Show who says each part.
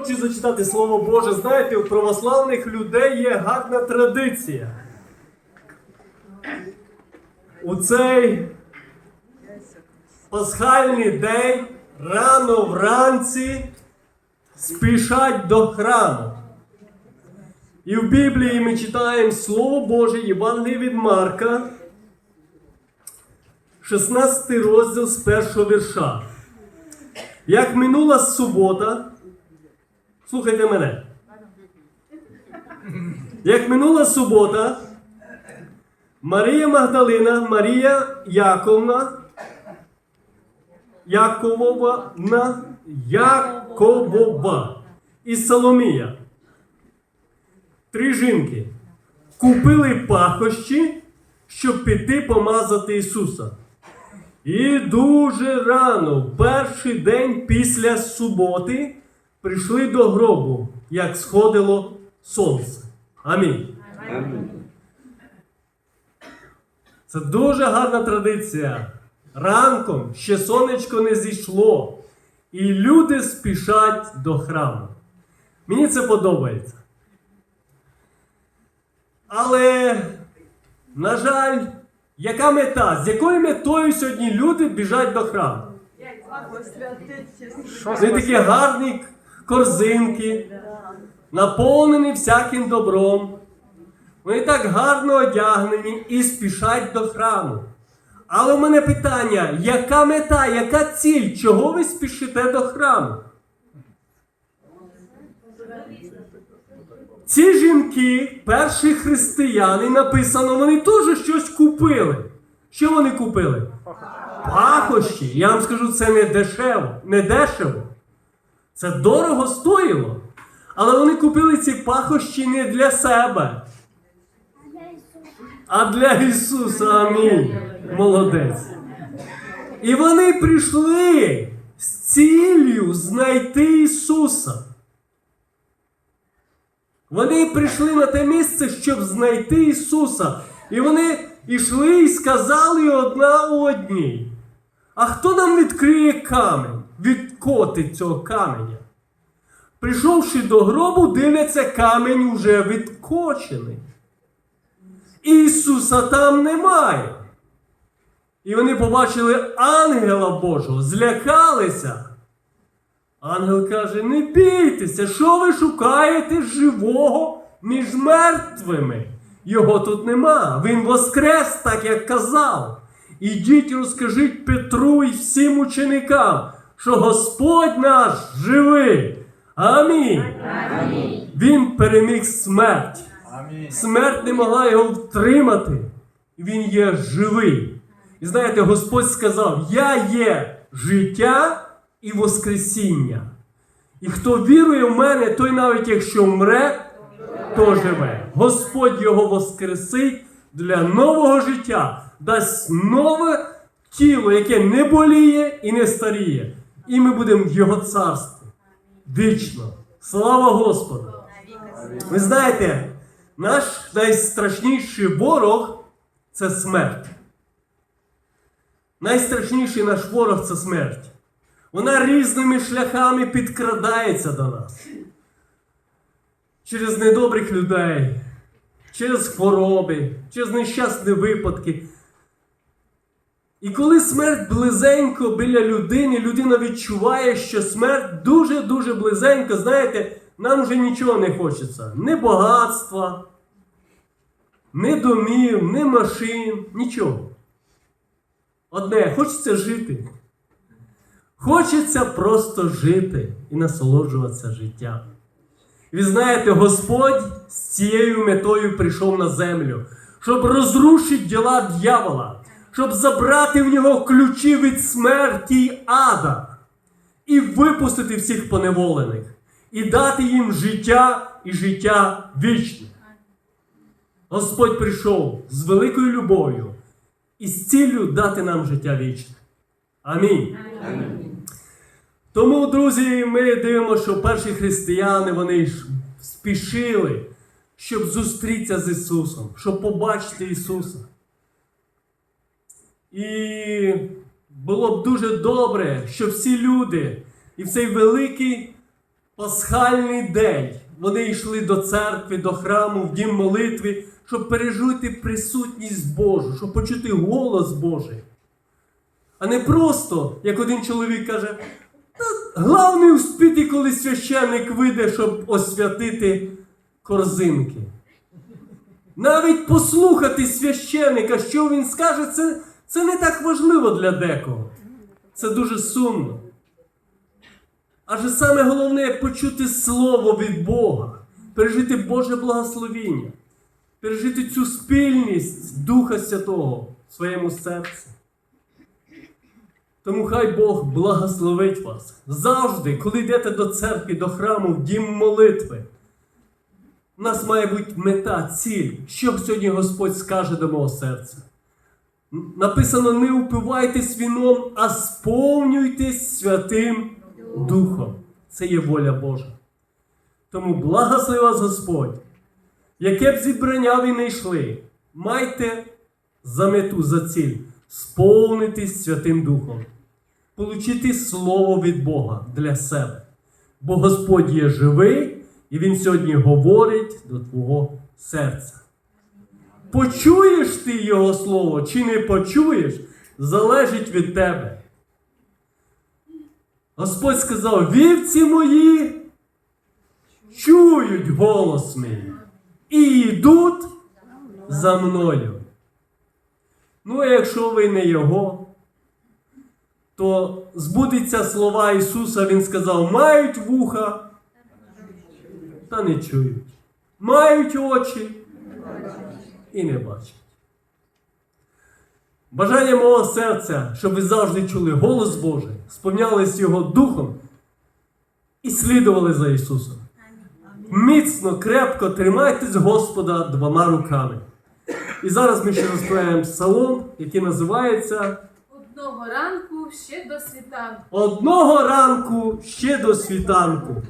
Speaker 1: Хочу зачитати Слово Боже. Знаєте, у православних людей є гарна традиція. У цей пасхальний день рано вранці спішать до храму. І в Біблії ми читаємо Слово Боже, Євангеліє від Марка, 16 розділ з першого вірша. Як минула субота, слухайте мене. Як минула субота, Марія Магдалина, Марія Яковна, Якововна, Яковова і Соломія. Три жінки купили пахощі, щоб піти помазати Ісуса. І дуже рано, перший день після суботи, прийшли до гробу, як сходило сонце. Амінь. Це дуже гарна традиція. Ранком ще сонечко не зійшло, і люди спішать до храму. Мені це подобається. Але, на жаль, яка мета? З якою метою сьогодні люди біжать до храму? Вони такі гарні корзинки, наповнені всяким добром. Вони так гарно одягнені і спішать до храму. Але в мене питання: яка мета, яка ціль? Чого ви спішите до храму? Ці жінки, перші християни, написано, вони теж щось купили. Що вони купили? Пахощі. Я вам скажу, це не дешево, не дешево. Це дорого стоїло. Але вони купили ці пахощі не для себе, а для Ісуса. Амінь. Молодець. І вони прийшли з ціллю знайти Ісуса. Вони прийшли на те місце, щоб знайти Ісуса. І вони йшли і сказали одна одній. А хто нам відкриє камінь, відкотить цього каменя? Прийшовши до гробу, дивляться, камінь уже відкочений. Ісуса там немає. І вони побачили ангела Божого, злякалися. Ангел каже: не бійтеся, що ви шукаєте живого між мертвими? Його тут нема. Він воскрес, так як казав. Ідіть розкажіть Петру і всім ученикам, що Господь наш живий. Амінь. Він переміг смерть. Смерть не могла його втримати. Він є живий. І знаєте, Господь сказав: Я є життя і Воскресіння. І хто вірує в мене, той навіть якщо вмре, то живе. Господь його воскресить для нового життя, дасть нове тіло, яке не боліє і не старіє. І ми будемо в Його царстві. Вічно. Слава Господу! Ви знаєте, наш найстрашніший ворог це смерть. Найстрашніший наш ворог це смерть. Вона різними шляхами підкрадається до нас. Через недобрих людей, через хвороби, через нещасні випадки. І коли смерть близенько біля людини, людина відчуває, що смерть дуже-дуже близенько, знаєте, нам вже нічого не хочеться. Ні багатства, ні домів, ні машин, нічого. Одне, хочеться жити. Хочеться просто жити і насолоджуватися життям. Ви знаєте, Господь з цією метою прийшов на землю, щоб розрушити діла дьявола, щоб забрати в нього ключі від смерті й ада і випустити всіх поневолених, і дати їм життя і життя вічне. Господь прийшов з великою любов'ю і з ціллю дати нам життя вічне. Амінь. Тому, друзі, ми дивимося, що перші християни вони ж спішили, щоб зустрітися з Ісусом, щоб побачити Ісуса. І було б дуже добре, щоб всі люди і в цей великий пасхальний день. Вони йшли до церкви, до храму, в дім молитви, щоб пережити присутність Божу, щоб почути голос Божий. А не просто, як один чоловік каже, «Та головне успіти, коли священник вийде, щоб освятити корзинки. Навіть послухати священника, що він скаже, це, це не так важливо для декого. Це дуже сумно. Адже саме головне почути слово від Бога, пережити Боже благословіння, пережити цю спільність Духа Святого в своєму серці. Тому хай Бог благословить вас завжди, коли йдете до церкви, до храму, в дім молитви. У нас має бути мета, ціль, що сьогодні Господь скаже до мого серця. Написано: не упивайтесь віном, а сповнюйтесь Святим Духом. Це є воля Божа. Тому благослови вас Господь. Яке б зібрання ви не йшли, майте за мету, за ціль сповнитись Святим Духом, получити Слово від Бога для себе. Бо Господь є живий, і Він сьогодні говорить до твого серця. Почуєш ти Його Слово чи не почуєш, залежить від тебе. Господь сказав: вівці мої чують голос мій і йдуть за мною. Ну, а якщо ви не Його, то збудеться слова Ісуса, Він сказав, мають вуха, та не чують. Мають очі і не бачать. Бажання мого серця, щоб ви завжди чули голос Божий, сповнялись Його Духом і слідували за Ісусом. Міцно, крепко тримайтесь Господа двома руками. І зараз ми ще розповідаємо псалом, який називається
Speaker 2: Одного ранку ще до світанку.
Speaker 1: Одного ранку ще до світанку.